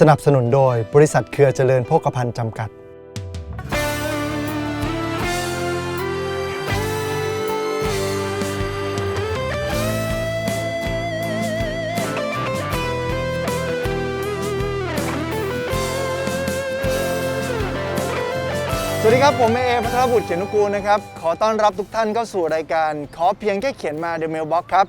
สนับสนุนโดยบริษัทเครือเจริญโภคภัณฑ์จำกัด สวัสดีครับ ผมเอพัทรบุตรเขียนนุกูลนะครับ ขอต้อนรับทุกท่านเข้าสู่รายการ ขอเพียงแค่เขียนมา The Mailbox ครับ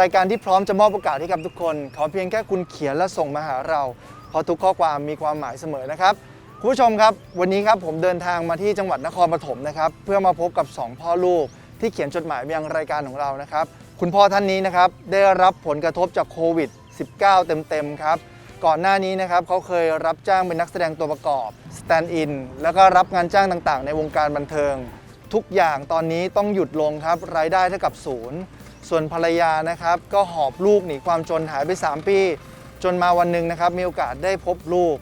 รายการที่พร้อมจะมอบโอกาสให้กับทุกคน ขอเพียงแค่คุณเขียนและส่งมาหาเรา เพราะทุกข้อความมีความหมายเสมอนะครับคุณผู้ชมครับ วันนี้ครับผมเดินทางมาที่จังหวัดนครปฐมนะครับ เพื่อมาพบกับ 2 พ่อลูก ที่เขียนจดหมายมายังรายการของเรานะครับ คุณพ่อท่านนี้นะครับได้รับผลกระทบจากโควิด -19 เต็มๆครับก่อนหน้านี้นะครับเขาเคยรับจ้างเป็นนักแสดงตัวประกอบสแตนด์อินแล้วก็รับงานจ้างต่างๆ ในวงการบันเทิง ทุกอย่างตอนนี้ต้องหยุดลงครับ รายได้เท่ากับศูนย์ส่วนภรรยานะครับ ก็หอบลูกหนีความจนหายไป 3 ปี จนมาวันหนึ่งนะครับมีโอกาสได้พบลูก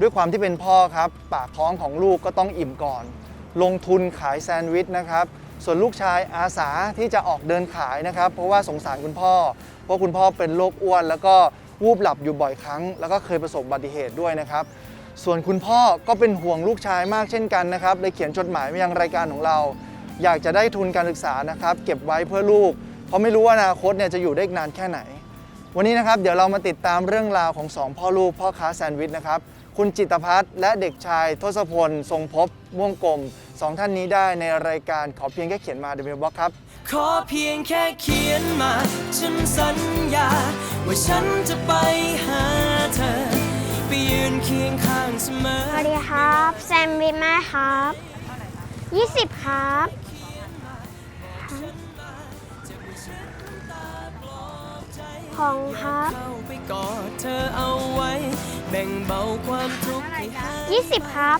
ด้วยความที่เป็นพ่อครับ ปากท้องของลูกก็ต้องอิ่มก่อน ลงทุนขายแซนด์วิชนะครับ ส่วนลูกชายอาสาที่จะออกเดินขายนะครับ เพราะว่าสงสารคุณพ่อ เพราะคุณพ่อเป็นโรคอ้วน แล้วก็วูบหลับอยู่บ่อยครั้ง แล้วก็เคยประสบอุบัติเหตุด้วยนะครับ ส่วนคุณพ่อก็เป็นห่วงลูกชายมากเช่นกันนะครับเลยเขียนจดหมายมายังรายการของเรา อยากจะได้ทุนการศึกษานะครับ เก็บไว้เพื่อลูก เพราะไม่รู้ว่าอนาคตเนี่ยจะอยู่ได้อีกนานแค่ไหน วันนี้นะครับเดี๋ยวเรามาติดตามเรื่องราวของสองพ่อลูกพ่อค้าแซนด์วิชนะครับ คุณจิตรพัฒน์และเด็กชายทศพล ทรงพบม่วงกลมสองท่านนี้ได้ในรายการขอเพียงแค่เขียนมาเดบิวบ็อกครับ ขอเพียงแค่เขียนมา ฉันสัญญา ว่าฉันจะไปหาเธอ ไปยืนเคียงข้างเสมอ สวัสดีครับ แซมวิทแม่ครับ 20 ครับ ของครับเข้าไปกอดเธอเอาไว้ แบ่งเบาความทุกข์ให้หาย20ครับ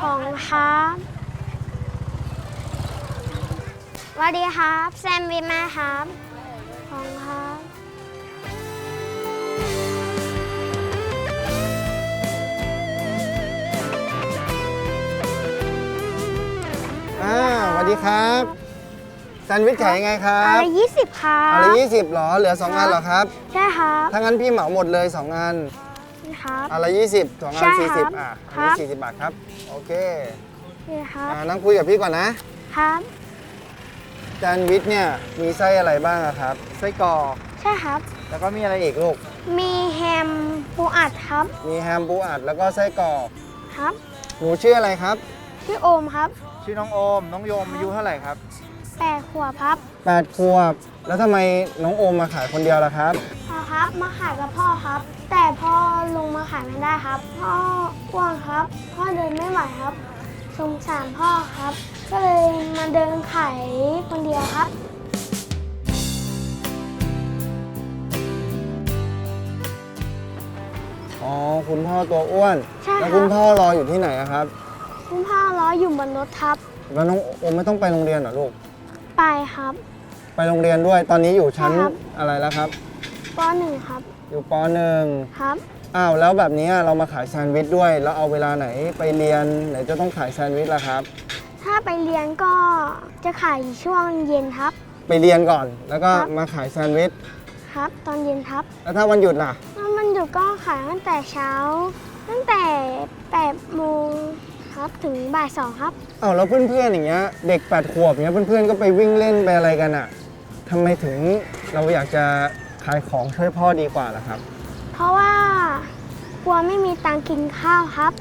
ของครับสวัสดีครับ แซมวิทแม่ครับ ของครับ อ่าสวัสดีครับ แซนด์วิชขายยังไงครัอะบไร20ครับอะไรยี่สิบหรอ เหลือ2อันเหรอครับ ใช่ครับถ้างั้นพี่เหมาหมดเลย2อันนี่ครับอะไรยี่สิบสองอันใช่สี่ครัสิบบอะครัอันบนี้สี่สิบบาทครับ โอเคนี่ครับอ่านั่งคุยกับพี่ก่อนนะครับ แซนด์วิชเนี่ยมีไส้อะไรบ้างอะครับ ไส้กรอกใช่ครับ แล้วก็มีอะไรอีกลูก มีแฮมปูอัดครับมีแฮมปูอัดแล้วก็ไส้กรอก ครับ หนูชื่ออะไรครับ ชื่อโอมครับ ชื่อน้องโอม น้องโยมอายุเท่าไหร่ครับแปด ขวบครับ8ขวบ แล้วทำไมน้องโอมมาขายคนเดียวล่ะครับพ่อครับ มาขายกับพ่อครับ แต่พ่อลงมาขายไม่ได้ครับ พ่ออ้วนครับ พ่อเดินไม่ไหวครับ สงสารพ่อครับ ก็เลยมาเดินขายคนเดียวครับ อ๋อคุณพ่อตัวอ้วน ใช่ครับ แล้วคุณพ่อรออยู่ที่ไหนอะครับ คุณพ่อล้ออยู่บนรถครับ แล้วน้องโอมไม่ต้องไปโรงเรียนเหรอลูก ไปครับ ไปโรงเรียนด้วยตอนนี้อยู่ชั้นใช่ครับ อะไรแล้วครับปหนึ่งครับ อยู่ปหนึ่งครับ อ้าวแล้วแบบนี้เรามาขายแซนด์วิชด้วย แล้วเอาเวลาไหนไปเรียนไหนจะต้องขายแซนด์วิชล่ะครับ ถ้าไปเรียนก็จะขายช่วงเย็นครับ ไปเรียนก่อน แล้วก็ครับ มาขายแซนด์วิชครับ ตอนเย็นครับแล้วถ้าวันหยุดล่ะถ้ามันหยุดก็ขายตั้งแต่เช้า ตั้งแต่8โมง ครับถึงบ่ายสองครับอ้าวแล้วเพื่อนๆอย่างเงี้ยเด็ก 8 ขวบเนี้ยเพื่อนๆก็ไปวิ่งเล่นไปอะไรกันอะทำไมถึงเราอยากจะขายของช่วยพ่อดีกว่าล่ะครับ เพราะว่ากลัวไม่มีตังค์กินข้าวครับ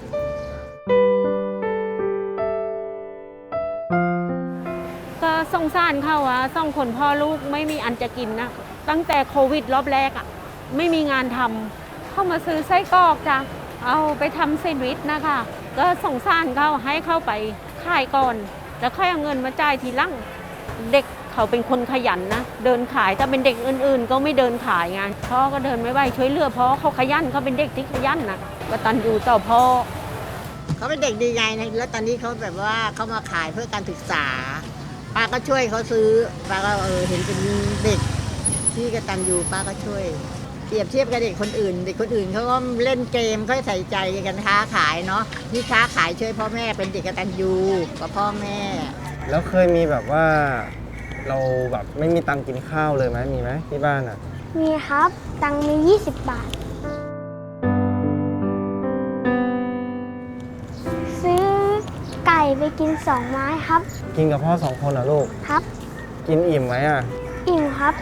ก็สงสารเขาอะสองคนพ่อลูกไม่มีอันจะกินนะตั้งแต่โควิดรอบแรกอะไม่มีงานทำเข้ามาซื้อไส้กรอกจ้ะเอาไปทำแซนด์วิชนะคะ ก็สงสารเขาให้เข้าไปขายก่อน แล้วค่อยเอาเงินมาจ่ายทีหลังเด็กเขาเป็นคนขยันนะ เดินขายถ้าเป็นเด็กอื่น ๆ ก็ไม่เดินขายไงพ่อก็เดินไม่ไหวช่วยเหลือเพราะเขาขยันเขาเป็นเด็กที่ขยันนะกตันอยู่ต่อพ่อเขาเป็นเด็กดีไงนะแล้วตอนนี้เขาแบบว่าเขามาขายเพื่อการศึกษาป้าก็ช่วยเขาซื้อป้าก็เออเห็นเป็นเด็กที่กตัญญูป้าก็ช่วย เปรียบเทียบกับเด็กคนอื่น เด็กคนอื่นเขาก็เล่นเกมเขาใส่ใจกันค้าขายเนาะนี่ค้าขายช่วยพ่อแม่เป็นเด็กกตัญญูกับพ่อแม่ แล้วเคยมีแบบว่า เราแบบไม่มีตังค์กินข้าวเลยไหมมีไหมที่บ้านอะ มีครับ ตังค์มี 20 บาท ซื้อไก่ไปกินสองไม้ครับ กินกับพ่อสองคนเหรอลูก ครับ กินอิ่มไหมอะ อิ่มครับ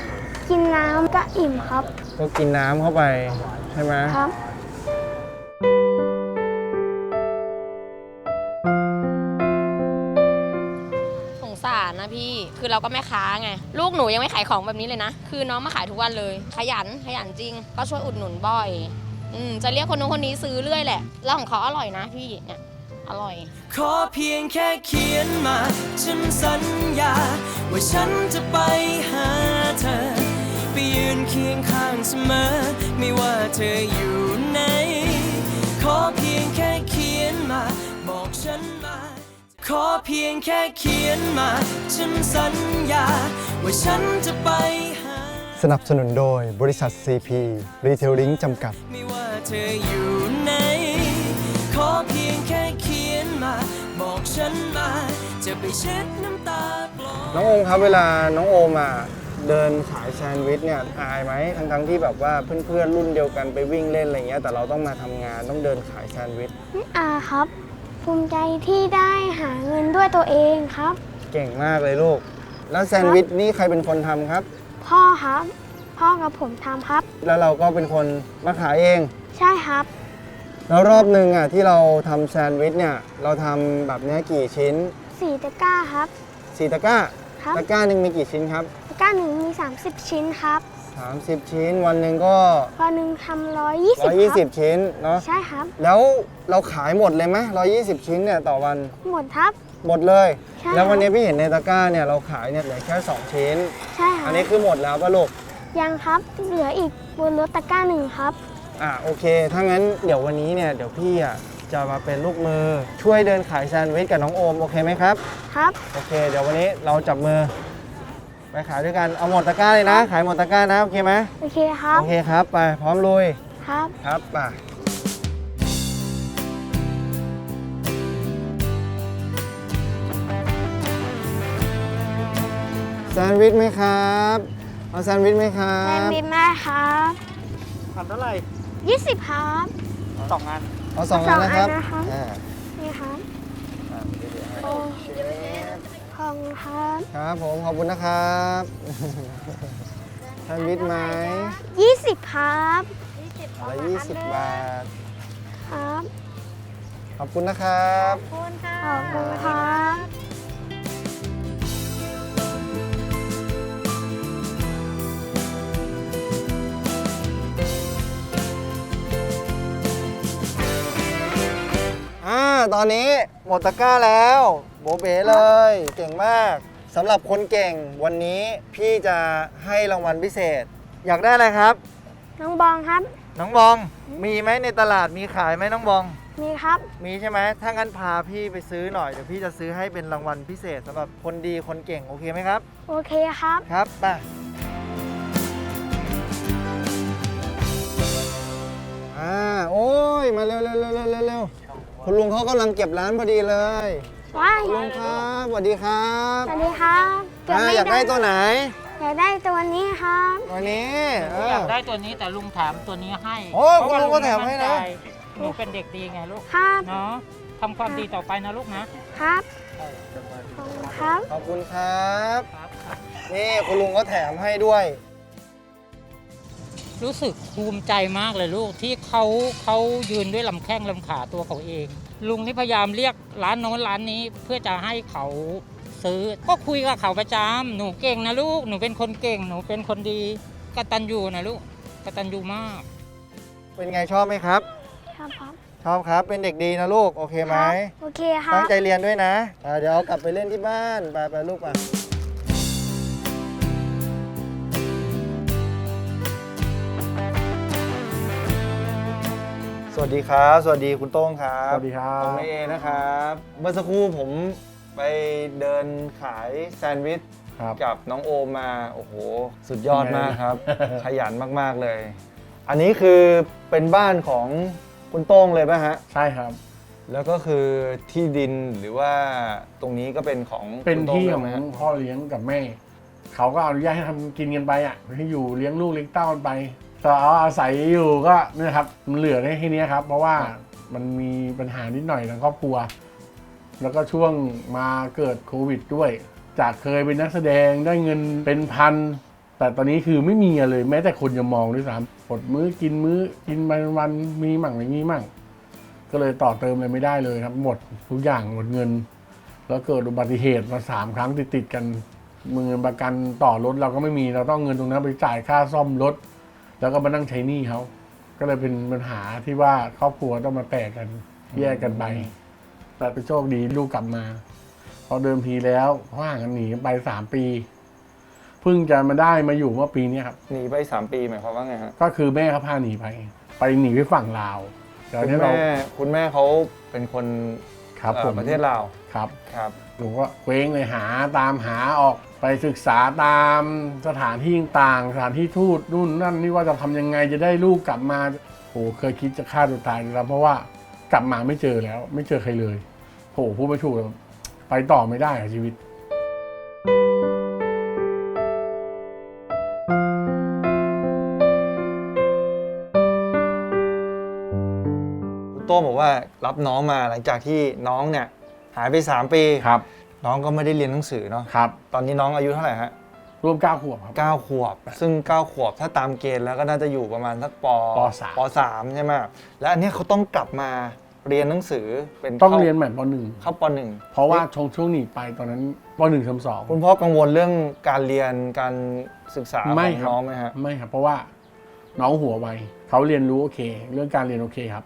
กินน้ำก็อิ่มครับ ก็กินน้ำเข้าไปใช่ไหมครับสงสารนะพี่คือเราก็แม่ค้าไง ลูกหนูยังไม่ขายของแบบนี้เลยนะ คือน้องมาขายทุกวันเลย ขยันขยันจริง ก็ช่วยอุดหนุนบ่อยอืมจะเรียกคนนู้นคนนี้ซื้อเรื่อยแหละแล้วของเขาอร่อยนะพี่เนี่ยอร่อย ขอเพียงแค่เขียนมา ฉันสัญญา ว่าฉันจะไปหาเธอ ไปยืนเคียงข้างเสมอ ไม่ว่าเธออยู่ไหน ขอเพียงแค่เขียนมา บอกฉันมา ขอเพียงแค่เขียนมา ฉันสัญญา ว่าฉันจะไปหา สนับสนุนโดยบริษัท CP Retailing จำกัด ไม่ว่าเธออยู่ไหน ขอเพียงแค่เขียนมา บอกฉันมา จะไปเช็ดน้ำตาปลอบน้องโอมครับเวลาน้องโอมอะ เดินขายแซนด์วิชเนี่ยอายไหมทั้งทั้งๆที่แบบว่าเพื่อนๆรุ่นเดียวกันไปวิ่งเล่นอะไรเงี้ยแต่เราต้องมาทำงานต้องเดินขายแซนด์วิชอาครับ ภูมิใจที่ได้หาเงินด้วยตัวเองครับ เก่งมากเลยลูก แล้วแซนด์วิชนี่ใครเป็นคนทำครับ พ่อครับ พ่อกับผมทำครับ แล้วเราก็เป็นคนมาขายเอง ใช่ครับ แล้วรอบหนึ่งอะที่เราทำแซนด์วิชเนี่ยเราทำแบบเนี้ยกี่ชิ้นสี่ตะกร้าครับ สี่ตะกร้า ครับตะกร้าหนึ่งมีกี่ชิ้นครับตะกร้าหนึ่งมี 30 ชิ้นครับ 30 ชิ้นวันหนึ่งก็วันหนึ่งทำร้อยยี่สิบครับ120 ชิ้นเนาะใช่ครับ แล้วเราขายหมดเลยไหม120 ชิ้นเนี่ยต่อวันหมดครับ หมดเลย ใช่ แล้ววันครับนี้พี่เห็นในตะกร้าเนี่ยเราขายเนี่ยเหลือแค่ 2 ชิ้น ใช่ครัอับนนี้คือหมดแล้วป่ะลูก ยังครับเหลืออีกบนรถตะกร้าหนึ่งครับ อะโอเค ถ้างั้นเดี๋ยววันนี้เนี่ยเดี๋ยวพี่อะ จะมาเป็นลูกมือช่วยเดินขายแซนด์วิชกับน้องโอมโอเคไหมครับ ครับ โอเค เดี๋ยววันนี้เราจับมือ ไปขายด้วยกันเอาหมดตะกร้าเลยนะ ขายหมดตะกร้านะโอเคไหมโอเคครับโอเคครับไปพร้อมลุยครับ ครับไปแซนด์วิชไหมครับเอาแซนด์วิชไหมครัแมนบบินแม่ครับทำเท่าไหร่20 ครับ สองอัน เอาสองอันนะครับสองอันนะครับอ่านี่ครับอ่าเดี๋ยวๆให้โอ้ขอบคุณครับครับผมขอบคุณนะครับแซนด์วิชไหม20ครับอะไรยี่สิบบาท ครับขอบคุณนะครับ ขอบคุณครับอ่า ตอนนี้หมดตะกร้าแล้วโบเบ๋เลย เก่งมากสำหรับคนเก่งวันนี้พี่จะให้รางวัลพิเศษ อยากได้อะไรครับ น้องบองครับ น้องบอง มีไหมในตลาดมีขายไหมน้องบอง มีครับ มีใช่ไหมถ้างั้นพาพี่ไปซื้อหน่อยเดี๋ยวพี่จะซื้อให้เป็นรางวัลพิเศษสำหรับคนดีคนเก่งโอเคไหมครับ โอเคครับ ครับไปอ่าโอ้ยมาเร็วเร็วเร็วเร็วเร็วเร็ว คุณลุงเขากำลังเก็บร้านพอดีเลยว้ายคุณลุงครับสวัสดีครับสวัสดีครับเบอ่าม่อยากได้ตัวไหน อยากได้ตัวนี้ครับตัวนี้เออยาอกได้ตัวนี้แต่ลุงแถมตัวนี้ให้โอ้ยเพราะว่าคุณลุงก็แถมให้นะมั่ใจหนูเป็นเด็กดีไงลูก ครับเนาะทำความดีต่อไปนะลูกนะครับขอบคุณครับ ขอบคุณครับ ครับครับนี่คุณลุงก็แถมให้ด้วย รู้สึกภูมิใจมากเลยลูกที่เขาเขายืนด้วยลำแข้งลำขาตัวเขาเอง ลุงนี่พยายามเรียกร้านโน้นร้านนี้เพื่อจะให้เขาซื้อ ก็คุยกับเขาประจำหนูเก่งนะลูกหนูเป็นคนเก่งหนูเป็นคนดีกตัญญูนะลูกกตัญญูมาก เป็นไงชอบไหมครับ ครับครับชอบครับ เป็นเด็กดีนะลูก โอเคไหม โอเคครัตั้บ งใจเรียนด้วยนะอ่าเดี๋ยวเอากลับไปเล่นที่บ้าน ไปไปลูกไป สวัสดีครับ สวัสดีคุณโต้งครับสวัสดีครับผมเอนะครับ เมื่อสักครู่ผมไปเดินขายแซนด์วิชครับกับน้องโอมมา โอ้โห สุดยอดมากครับเป็นไงขยันมากๆเลย อันนี้คือเป็นบ้านของคุณโต้งเลยป่ะฮะ ใช่ครับ แล้วก็คือที่ดินหรือว่าตรงนี้ก็เป็นของเป็นคุณโต้ที่ด้ขวอยงไหมฮะพ่อเลี้ยงกับแม่ เขาก็อนุญาตให้ทำกินกันไปอะให้อยู่เลี้ยงลูกเลี้ยงเต้ากันไป แต่เอาอาศัยอยู่ก็เนี่ยครับมันเหลือได้แค่เนี้ยครับ เพราะว่ามันมีปัญหานิดหน่อยทางครอบครัว แล้วก็ช่วงมาเกิดโควิดด้วย จากเคยเป็นนักแสดงได้เงินเป็นพัน แต่ตอนนี้คือไม่มีอะไรเลยแม้แต่คนจะมองด้วยซ้ำอดมื้อกินมื้อกินไปวันๆมีมั่งไม่มีมั่ง ก็เลยต่อเติมอะไรไม่ได้เลยครับ หมดทุกอย่างหมดเงิน แล้วเกิดอุบัติเหตุมาสามครั้งติดๆกันเงินประกันต่อรถเราก็ไม่มีเราต้องเอาเงินตรงนั้นไปจ่ายค่าซ่อมรถ แล้วก็มานั่งใช้หนี้เขาก็เลยเป็นปัญหาที่ว่าครอบครัวต้องมาแตกกันแยกกันไปแต่เป็นโชคดีลูกกลับมา พอเดิมทีแล้วเขาห่างกันหนีกันไปสามปีเพิ่งจะมาได้มาอยู่เมื่อปีเนี้ยครับหนีไปสามปีหมายความว่าไงฮะก็คือแม่เขาพาหนีไป ไปหนีไปฝั่งลาวแต่คุณนี้เราแม่คุณแม่เขาเป็นคนครับเอ่อผมประเทศลาวครับครับหนูก็เคว้งเลยหาตามหาออก ไปศึกษาตามสถานที่ต่างๆสถานที่ทูตนู่นนั่นนี่ว่าจะทำยังไงจะได้ลูกกลับมาโหเคยคิดจะฆ่าตัวตายอยู่แล้วเพราะว่ากลับมาไม่เจอแล้ว ไม่เจอใครเลยโหพูดไม่ถูกเลยไปต่อไม่ได้อะชีวิตคุณโต้งบอกว่ารับน้องมาหลังจากที่น้องเนี่ยหายไป 3 ปีครับ น้องก็ไม่ได้เรียนหนังสือเนาะครับตอนนี้น้องอายุเท่าไหร่ฮะรวมเก้าขวบครับ เก้าขวบ ซึ่ง9ขวบถ้าตามเกณฑ์แล้วก็น่าจะอยู่ประมาณสักปปสาม ปสามใช่ไหมและอันเนี้ยเขาต้องกลับมาเรียนหนังสือเป็นต้องข้าเรียนใหม่ปหนึ่งเข้าปหนึ่ง เพราะว่าช่วงช่วงหนีไปตอนนั้นปหนึ่งเทอมสอง คุณพ่อกังวลเรื่องการเรียนการศึกษาขไม่องครับ น้องไหมฮะไม่ครับเพราะว่าน้องหัวไวเขาเรียนรู้โอเค เรื่องการเรียนโอเคครับ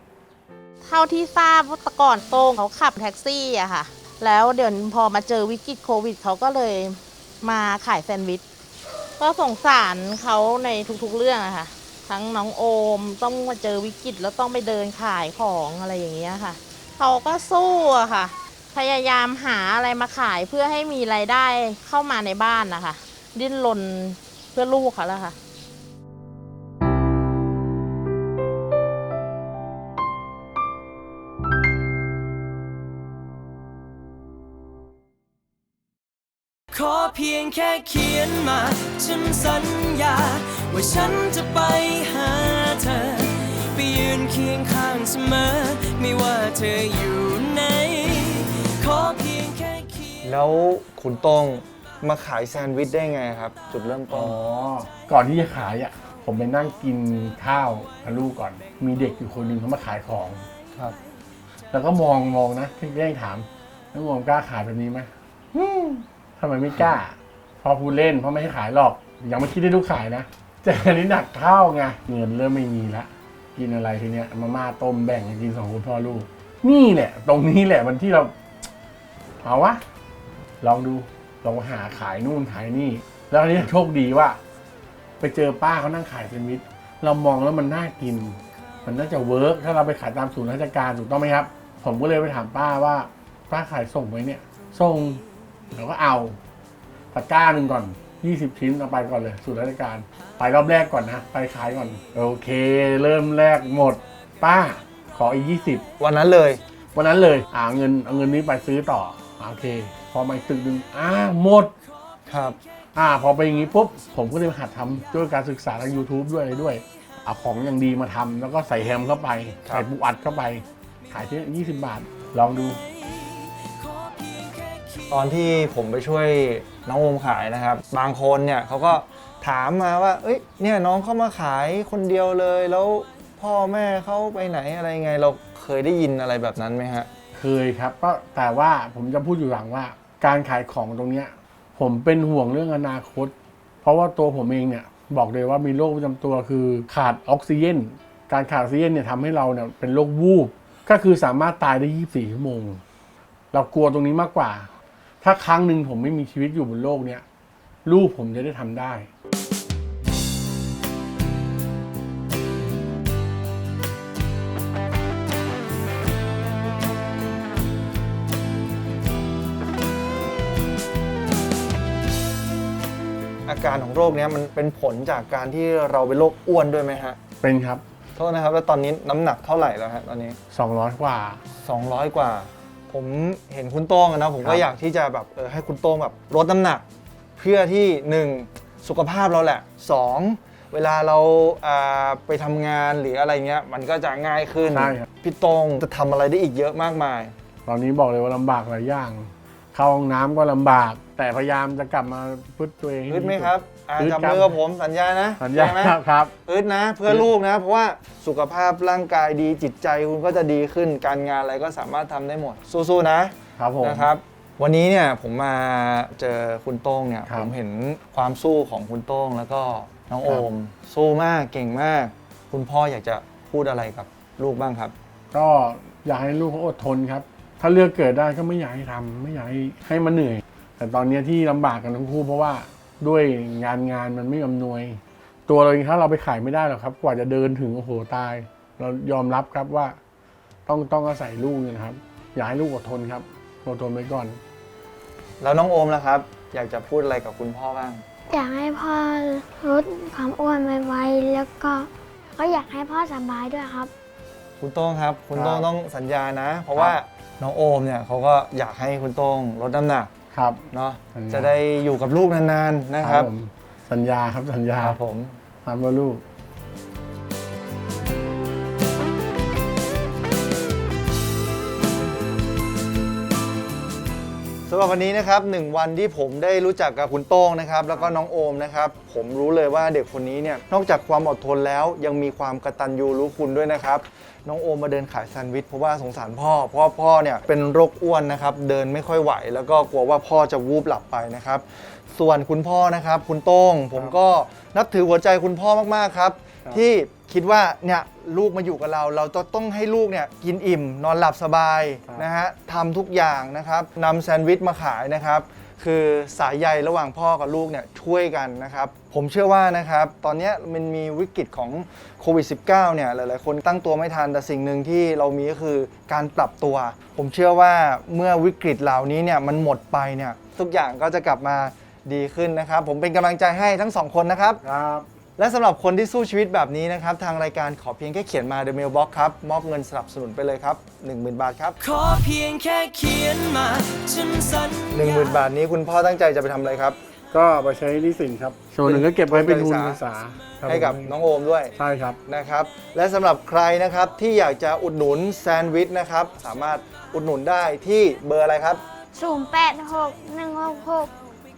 เท่าที่ทราบว่าแต่ก่อนโต้งเขาขับแท็กซี่อะค่ะ แล้วเดี๋ยวพอมาเจอวิกฤตโควิดเขาก็เลยมาขายแซนด์วิชก็สงสารเขาในทุกๆเรื่องอะค่ะ ทั้งน้องโอมต้องมาเจอวิกฤตแล้วต้องไปเดินขายของอะไรอย่างเงี้ยค่ะ เขาก็สู้อะค่ะ พยายามหาอะไรมาขายเพื่อให้มีรายได้เข้ามาในบ้านนะคะ ดิ้นรนเพื่อลูกเขาแล้วค่ะ เพียงแค่เขียนมา ฉันสัญญา ว่าฉันจะไปหาเธอ ไปยืนเคียงข้างเสมอ ไม่ว่าเธออยู่ไหนขอเพียงแค่เขียน แล้วคุณโต้งมาขายแซนด์วิชได้ไงครับ จุดเริ่มต้อ๋นอก่อนที่จะขายอะ ผมไปนั่งกินข้าวกับลูกก่อน มีเด็กอยู่คนหนึ่งเขามาขายของ ครับ แล้วก็มองมองนะที่แย่งถาม แล้วมองกล้าขายแบบนี้ไหมฮึ่ม ทำไมไม่กล้า พอพูดเล่นเพราะไม่ให้ขายหรอกยังไม่คิดได้ลูกขายนะแต่อันนี้หนักเข้าไงเงินเริ่มไม่มีละกินอะไรทีเนี้ยมาม่าต้มแบ่งกันกินสองคนพ่อลูก นี่แหละ ตรงนี้แหละมันที่เราเอาวะลองดูลองหาขายนู่นขายนี่ แล้วอันนี้โชคดีว่า ไปเจอป้าเขานั่งขายแซนด์วิชเรามองแล้วมันน่ากิน มันน่าจะเวิร์กถ้าเราไปขายตามศูนย์ราชการถูกต้องไหมครับ ผมก็เลยไปถามป้าว่า ป้าขายส่งไหมเนี่ย ส่ง เราก็เอาตะกร้าหนึ่งก่อน 20 ชิ้นเอาไปก่อนเลยศูนย์ราชการ ไปรอบแรกก่อนนะ ไปขายก่อน โอเค เริ่มแรกหมด ป้าขออีก20วันนั้นเลยวันนั้นเลยอ่าเงินเอาเงินนี้ไปซื้อต่ออ่าโอเค พอมาอีกตึกหนึ่งอ่าหมด ครับ อ่าพอไปอย่างนี้ปุ๊บ ผมก็เลยมาหัดทำด้วยการศึกษาทาง YouTube ด้วยอะไรด้วยเอาของอย่างดีมาทำแล้วก็ใส่แฮมเข้าไป ครับ ใส่ปูอัดเข้าไป ขายที่ 20 บาท ลองดู ตอนที่ผมไปช่วยน้องโอมขายนะครับ บางคนเนี่ยเขาก็ถามมาว่า เอ้ย เนี่ยน้องเข้ามาขายคนเดียวเลย แล้วพ่อแม่เขาไปไหนอะไรไง เราเคยได้ยินอะไรแบบนั้นไหมฮะ เคยครับก็แต่ว่าผมจะพูดอยู่หลังว่า การขายของตรงเนี้ย ผมเป็นห่วงเรื่องอนาคต เพราะว่าตัวผมเองเนี่ยบอกเลยว่ามีโรคประจำตัวคือขาดออกซิเจนการขาดออกซิเจนเนี่ยทำให้เราเนี่ยเป็นโรควูบก็คือสามารถตายได้ 24 ชั่วโมง เรากลัวตรงนี้มากกว่า ถ้าครั้งหนึ่งผมไม่มีชีวิตอยู่บนโลกเนี้ยลูกผมจะได้ทำได้ อาการของโรคนี้มันเป็นผลจากการที่เราเป็นโรคอ้วนด้วยไหมฮะ เป็นครับ โทษนะครับ แล้วตอนนี้น้ำหนักเท่าไหร่แล้วฮะตอนนี้ 200 กว่า 200 กว่า ผมเห็นคุณโต้งอะนะผมคก็รับอยากที่จะแบบเออให้คุณโต้งแบบลดน้ำหนัก เพื่อที่หนึ่งสุขภาพเราแหละสองเวลาเราอ่าไปทำงานหรืออะไรเงี้ยมันก็จะง่ายขึ้นใช่ครับ พี่โต้งจะทำอะไรได้อีกเยอะมากมาย ตอนนี้บอกเลยว่าลำบากหลายอย่าง เข้าห้องน้ำก็ลำบาก แต่พยายามจะกลับมาพึ่ตัวเองให้อึดดีไหมที่สุครับ อ่าอึดจับครับมือกับผมสัญญานะสัญญาได้ไหมครับ อึดนะ เพื่อลูกนะ เพราะว่าสุขภาพร่างกายดีจิตใจคุณก็จะดีขึ้น การงานอะไรก็สามารถทำได้หมด สู้ๆนะครับผม นะครับ วันนี้เนี่ยผมมาเจอคุณโต้งเนี่ยครับผมเห็นความสู้ของคุณโต้งแล้วก็น้องคโอรับมสู้มากเก่งมาก คุณพ่ออยากจะพูดอะไรกับลูกบ้างครับ ก็อยากให้ลูกเขาอดทนครับ ถ้าเลือกเกิดได้ก็ไม่อยากให้ทำไม่อยากให้ให้มันเหนื่อย แต่ตอนเนี้ยที่ลำบากกันทั้งคู่เพราะว่า ด้วยงานงานมันไม่อำนวย ตัวเราเองถ้าเราไปขายไม่ได้หรอกครับ กว่าจะเดินถึงโอ้โหตาย เรายอมรับครับว่า ต้องต้องอาศัยลูกเนี่ยนะครับ อยากให้ลูกอดทนครับอดทนไว้ก่อน แล้วน้องโอมล่ะครับ อยากจะพูดอะไรกับคุณพ่อบ้าง อยากให้พ่อลดความอ้วนไวๆแล้วก็ก็อยากให้พ่อสบายด้วยครับ คุณโต้งครับ คุณครับโต้งต้องสัญญานะ เพราะครับว่าน้องโอมเนี่ยเขาก็อยากให้คุณโต้งลดน้ำหนัก ครับ เนาะสัญญาจะได้อยู่กับลูกนานๆนะครับ ผมสัญญาครับสัญญาครับผม ทำเพื่อลูก สำหรับวันนี้นะครับหนึ่งวันที่ผมได้รู้จักกับคุณโต้งนะครับแล้วก็น้องโอมนะครับผมรู้เลยว่าเด็กคนนี้เนี่ยนอกจากความอดทนแล้วยังมีความกตัญญูรู้คุณด้วยนะครับน้องโอมมาเดินขายแซนด์วิชเพราะว่าสงสารพ่อเพราะว่าพ่อเนี่ยเป็นโรคอ้วนนะครับเดินไม่ค่อยไหว แล้วก็กลัวว่าพ่อจะวูบหลับไปนะครับส่วนคุณพ่อนะครับคุณโต้งผมก็นับถือหัวใจคุณพ่อมากๆครับ ครับที่คิดว่าเนี่ยลูกมาอยู่กับเรา เราจะต้องให้ลูกเนี่ยกินอิ่ม นอนหลับสบายนะฮะทำทุกอย่างนะครับนำแซนด์วิชมาขายนะครับ คือสายใยระหว่างพ่อกับลูกเนี่ยช่วยกันนะครับ ผมเชื่อว่านะครับ ตอนเนี้ยมันมีวิกฤตของโควิด -19 เนี่ยหลายๆ คนตั้งตัวไม่ทันแต่สิ่งหนึ่งที่เรามีก็คือการปรับตัว ผมเชื่อว่าเมื่อวิกฤตเหล่านี้เนี่ยมันหมดไปเนี่ยทุกอย่างก็จะกลับมาดีขึ้นนะครับ ผมเป็นกำลังใจให้ทั้งสองคนนะครับ ครับ และสำหรับคนที่สู้ชีวิตแบบนี้นะครับ ทางรายการขอเพียงแค่เขียนมา The Mailbox ครับ มอบเงินสนับสนุนไปเลยครับ 10,000 บาทครับ ขอเพียงแค่เขียนมาฉันสัญญา10,000 บาทนี้คุณพ่อตั้งใจจะไปทำอะไรครับ ก็ไปใช้หนิสินครับส่วนหนึ่งก็เก็บไว้เป็นทุนการศึกษาครับให้กับผมน้องโอมด้วย ใช่ครับ นะครับและสำหรับใครนะครับที่อยากจะอุดหนุนแซนด์วิชนะครับสามารถอุดหนุนได้ที่เบอร์อะไรครับ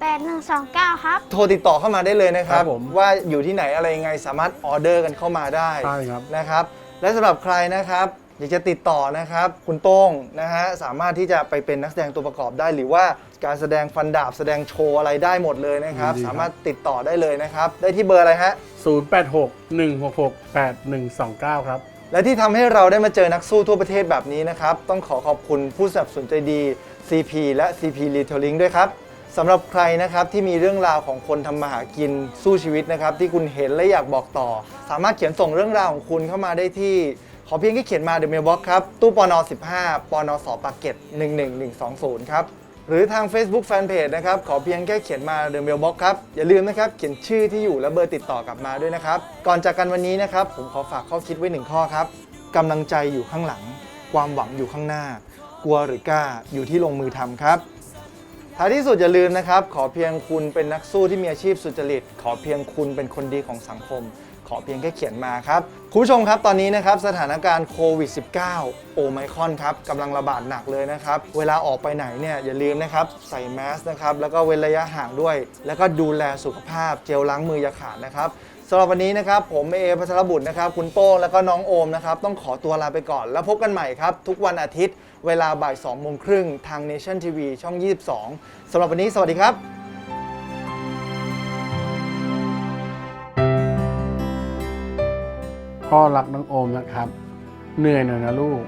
0861668129 ครับ โทรติดต่อเข้ามาได้เลยนะครับ ครับผมว่าอยู่ที่ไหนอะไรยังไงสามารถออเดอร์กันเข้ามาได้ใช่ครับ นะครับ และสำหรับใครนะครับ อยากจะติดต่อนะครับ คุณโต้งนะฮะสามารถที่จะไปเป็นนักแสดงตัวประกอบได้ หรือว่าการแสดงฟันดาบแสดงโชว์อะไรได้หมดเลยนะครับ ยินดีครับ สามารถติดต่อได้เลยนะครับ ได้ที่เบอร์อะไรฮะ 0861668129 ครับ และที่ทำให้เราได้มาเจอนักสู้ทั่วประเทศแบบนี้นะครับ ต้องขอขอบคุณผู้สนับสนุนใจดี CP และ CP Retailing ด้วยครับ สำหรับใครนะครับที่มีเรื่องราวของคนทำมาหากินสู้ชีวิตนะครับที่คุณเห็นและอยากบอกต่อ สามารถเขียนส่งเรื่องราวของคุณเข้ามาได้ที่ขอเพียงแค่เขียนมา The Mailbox ครับ ตู้ปอน15ปอนสปากเก็ต11120 ครับ หรือทาง Facebook Fanpage นะครับ ขอเพียงแค่เขียนมา The Mailbox ครับ อย่าลืมนะครับ เขียนชื่อที่อยู่และเบอร์ติดต่อกลับมาด้วยนะครับ ก่อนจากกันวันนี้นะครับ ผมขอฝากข้อคิดไว้หนึ่งข้อครับกำลังใจอยู่ข้างหลัง ความหวังอยู่ข้างหน้า กลัวหรือกล้าอยู่ที่ลงมือทำครับ ท้ายที่สุดอย่าลืมนะครับ ขอเพียงคุณเป็นนักสู้ที่มีอาชีพสุจริต ขอเพียงคุณเป็นคนดีของสังคม ขอเพียงแค่เขียนมาครับ คุณผู้ชมครับตอนนี้นะครับสถานการณ์โควิด -19 โอไมคอนครับกำลังระบาดหนักเลยนะครับ เวลาออกไปไหนเนี่ยอย่าลืมนะครับใส่แมสนะครับแล้วก็เว้นระยะห่างด้วย แล้วก็ดูแลสุขภาพเจลล้างมืออย่าขาดนะครับสำหรับวันนี้นะครับผมเอพัชรบุตรนะครับคุณโป้งแล้วก็น้องโอมนะครับต้องขอตัวลาไปก่อน แล้วพบกันใหม่ครับทุกวันอาทิตย์ เวลาบ่าย2โมงครึ่งทาง Nation TV ช่อง 22สำหรับวันนี้สวัสดีครับพ่อรักน้องโอมนะครับ เหนื่อยหน่อยนะลูก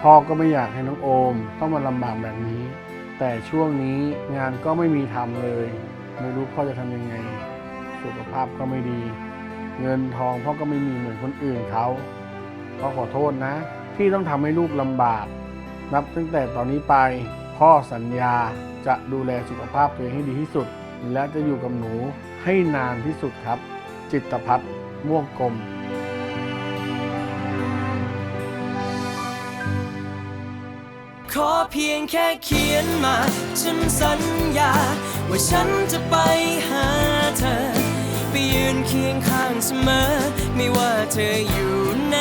พ่อก็ไม่อยากให้น้องโอม ต้องมาลำบากแบบนี้ แต่ช่วงนี้งานก็ไม่มีทำเลย ไม่รู้พ่อจะทำยังไง สุขภาพก็ไม่ดี เงินทองพ่อก็ไม่มีเหมือนคนอื่นเขาพ่อขอโทษนะ ที่ต้องทำให้ลูกลำบาก นับตั้งแต่ตอนนี้ไป พ่อสัญญาจะดูแลสุขภาพตัวเองให้ดีที่สุด และจะอยู่กับหนูให้นานที่สุดครับ จิตพัฒน์ม่วงกลมขอเพียงแค่เขียนมา ฉันสัญญา ว่าฉันจะไปหาเธอ ไปยืนเคียงข้างเสมอ ไม่ว่าเธออยู่ไหน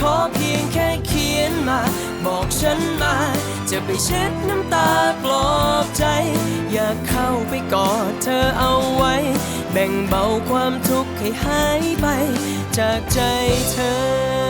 ขอเพียงแค่ มา บอกฉันมา จะไปเช็ดน้ำตาปลอบใจ อยากเข้าไปกอดเธอเอาไว้ แบ่งเบาความทุกข์ให้หายไป จากใจเธอ